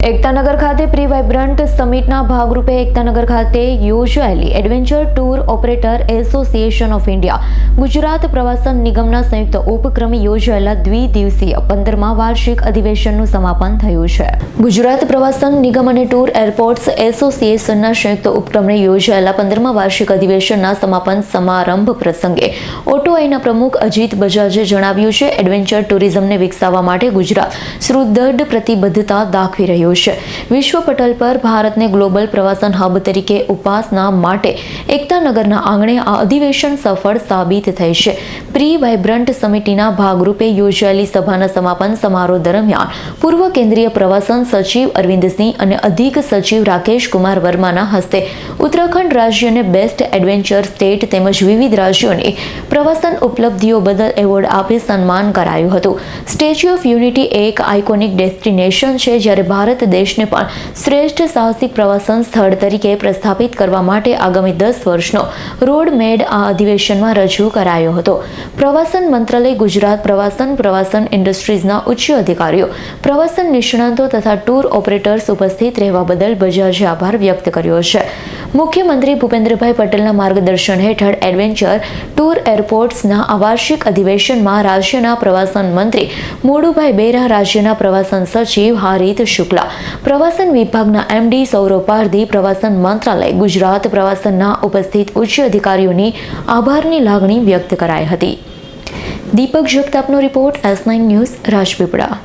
એકતાનગર ખાતે pre vibrant સમિટના ભાગરૂપે એકતાનગર ખાતે યોજાયેલી adventure tour operator association of India Gujarat પ્રવાસન નિગમના સંયુક્ત ઉપક્રમે યોજાયેલા દ્વિદિવસીય પંદરમા વાર્ષિક અધિવેશનનું સમાપન થયું છે. ગુજરાત પ્રવાસન નિગમ અને ટૂર એરપોર્ટ્સ એસોસિએશનના સંયુક્ત ઉપક્રમે યોજાયેલા પંદરમા વાર્ષિક અધિવેશનના સમાપન સમારંભ પ્રસંગે ઓટો આઈના પ્રમુખ અજીત બજાજે જણાવ્યું છે એડવેન્ચર ટુરિઝમને વિકસાવવા માટે ગુજરાત સુદૃઢ પ્રતિબદ્ધતા દાખવી રહ્યું છે. વિશ્વ પટલ પર ભારતને ગ્લોબલ પ્રવાસન હબ તરીકે ઉપાસના માટે એકતાનગરના આંગણે આ અધિવેશન સફળ સાબિત થઈ છે. પ્રી વાઇબ્રન્ટ સમિતિના ભાગરૂપે યોજાયેલી સભાના સમાપન સમારોહ દરમિયાન પૂર્વ કેન્દ્રીય પ્રવાસન સચિવ અરવિંદસિંહ અને અધિક સચિવ રાકેશ કુમાર વર્માના હસ્તે ઉત્તરાખંડ રાજ્યને બેસ્ટ એડવેન્ચર સ્ટેટ તેમજ વિવિધ રાજ્યોની પ્રવાસન ઉપલબ્ધિઓ બદલ એવોર્ડ આપી સન્માન કરાયું હતું. સ્ટેચ્યુ ઓફ યુનિટી એક આઇકોનિક ડેસ્ટિનેશન છે, જ્યારે ભારત દેશને પણ શ્રેષ્ઠ સાહસિક પ્રવાસન સ્થળ તરીકે પ્રસ્થાપિત કરવા માટે આગામી દસ વર્ષનો રોડ મેડ આ અધિવેશનમાં રજૂ કરાયો હતો. પ્રવાસન મંત્રાલય ગુજરાત પ્રવાસન પ્રવાસન ઇન્ડસ્ટ્રીઝના ઉચ્ચ અધિકારીઓ, પ્રવાસન નિષ્ણાતો તથા ટૂર ઓપરેટર્સ ઉપસ્થિત રહેવા બદલ બજાજે આભાર વ્યક્ત કર્યો છે. મુખ્યમંત્રી ભૂપેન્દ્રભાઈ પટેલના માર્ગદર્શન હેઠળ એડવેન્ચર ટૂર એરપોર્ટ્સના વાર્ષિક અધિવેશનમાં રાજ્યના પ્રવાસન મંત્રી મોડુભાઈ બેરા, રાજ્યના પ્રવાસન સચિવ હારિત શુક્લા, પ્રવાસન વિભાગના એમડી સૌરવ પારધી, પ્રવાસન મંત્રાલય ગુજરાત પ્રવાસનના ઉપસ્થિત ઉચ્ચ અધિકારીઓની આભારની લાગણી વ્યક્ત કરાઈ હતી. Deepak જગતાપનો report S nine news Rajpipla.